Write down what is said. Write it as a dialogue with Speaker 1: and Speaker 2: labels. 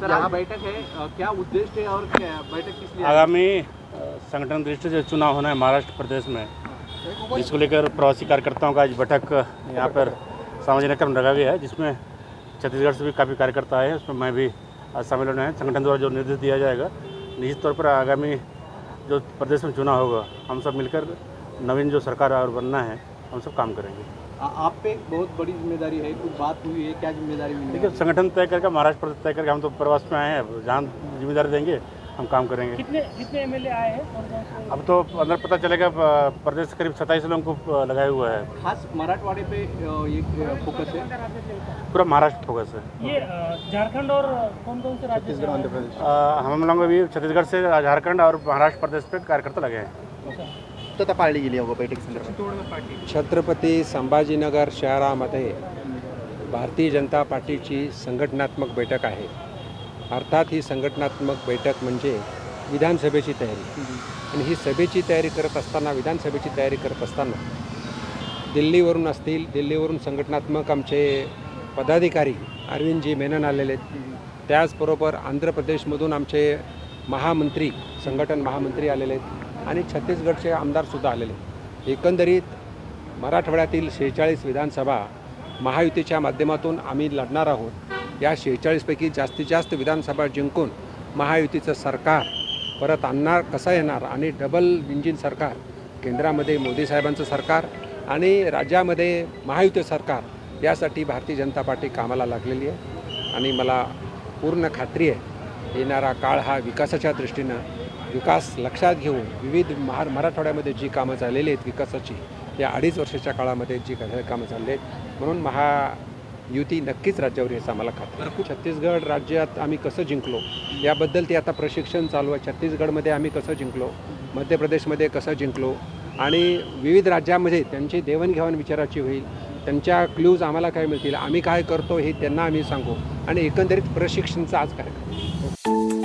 Speaker 1: बैठक है क्या उद्देश्य है और क्या बैठक किस लिए?
Speaker 2: आगामी संगठन दृष्टि से चुनाव होना है महाराष्ट्र प्रदेश में। जिसको लेकर प्रवासी कार्यकर्ताओं का आज बैठक यहाँ पर सामाजिक क्रम रखा गया है जिसमें छत्तीसगढ़ से भी काफ़ी कार्यकर्ता आए हैं उसमें मैं भी शामिल होना है। संगठन द्वारा जो निर्देश दिया जाएगा निश्चित तौर पर आगामी जो प्रदेश में चुनाव होगा हम सब मिलकर नवीन जो सरकार और बनना है हम सब काम करेंगे।
Speaker 1: आप पे बहुत बड़ी ज़िम्मेदारी है कुछ बात हुई है क्या ज़िम्मेदारी हुई
Speaker 2: देखिए संगठन तय करके महाराष्ट्र प्रदेश तय करके हम तो प्रवास में आए हैं जहाँ ज़िम्मेदारी देंगे हम काम करेंगे।
Speaker 3: कितने कितने एमएलए आए हैं
Speaker 2: अब तो अंदर पता चलेगा प्रदेश करीब सत्ताईस लोगों को लगाया हुआ है।
Speaker 1: खास मराठवाड़े पे ये फोकस है?
Speaker 2: पूरा महाराष्ट्र फोकस है।
Speaker 3: ये झारखंड और कौन कौन से राज्य से आए? हैं?
Speaker 2: हम लोग अभी छत्तीसगढ़ से झारखंड और महाराष्ट्र प्रदेश पे कार्यकर्ता लगे हैं।
Speaker 4: पूर्तता पाळली गेली अगो बैठक संदर्भात.
Speaker 5: छत्रपती संभाजीनगर शहरामध्ये भारतीय जनता पार्टीची संघटनात्मक बैठक आहे. अर्थात ही संघटनात्मक बैठक म्हणजे विधानसभेची तयारी. आणि ही सभेची तयारी करत असताना विधानसभेची तयारी करत असताना दिल्लीवरून असतील दिल्लीवरून संघटनात्मक आमचे पदाधिकारी अरविंदजी मेनन आलेले आहेत. त्याचबरोबर आंध्र प्रदेशमधून आमचे महामंत्री संघटन महामंत्री आलेले आहेत. आणि छत्तीसगडचे आमदारसुद्धा आलेले. एकंदरीत मराठवाड्यातील शेहेचाळीस विधानसभा महायुतीच्या माध्यमातून आम्ही लढणार आहोत. या शेहेचाळीसपैकी जास्तीत जास्त विधानसभा जिंकून महायुतीचं सरकार परत आणणार कसं येणार? आणि डबल इंजिन सरकार केंद्रामध्ये मोदी साहेबांचं सरकार आणि राज्यामध्ये महायुती सरकार यासाठी भारतीय जनता पार्टी कामाला लागलेली आहे. आणि मला पूर्ण खात्री आहे येणारा काळ हा विकासाच्या दृष्टीनं विकास लक्षात घेऊन विविध महार मराठवाड्यामध्ये जी कामं झालेली आहेत विकासाची या अडीच वर्षाच्या काळामध्ये जी कामं झालेली आहेत म्हणून महायुती नक्कीच राज्यावर याचा आम्हाला खात्री छत्तीसगड राज्यात आम्ही कसं जिंकलो याबद्दल ते आता प्रशिक्षण चालू आहे. छत्तीसगडमध्ये आम्ही कसं जिंकलो मध्य प्रदेशमध्ये कसं जिंकलो आणि विविध राज्यामध्ये त्यांची देवाणघेवाण विचाराची होईल त्यांच्या क्ल्यूज आम्हाला काय मिळतील आम्ही काय करतो हे त्यांना आम्ही सांगू आणि एकंदरीत प्रशिक्षणचा आज कार्यक्रम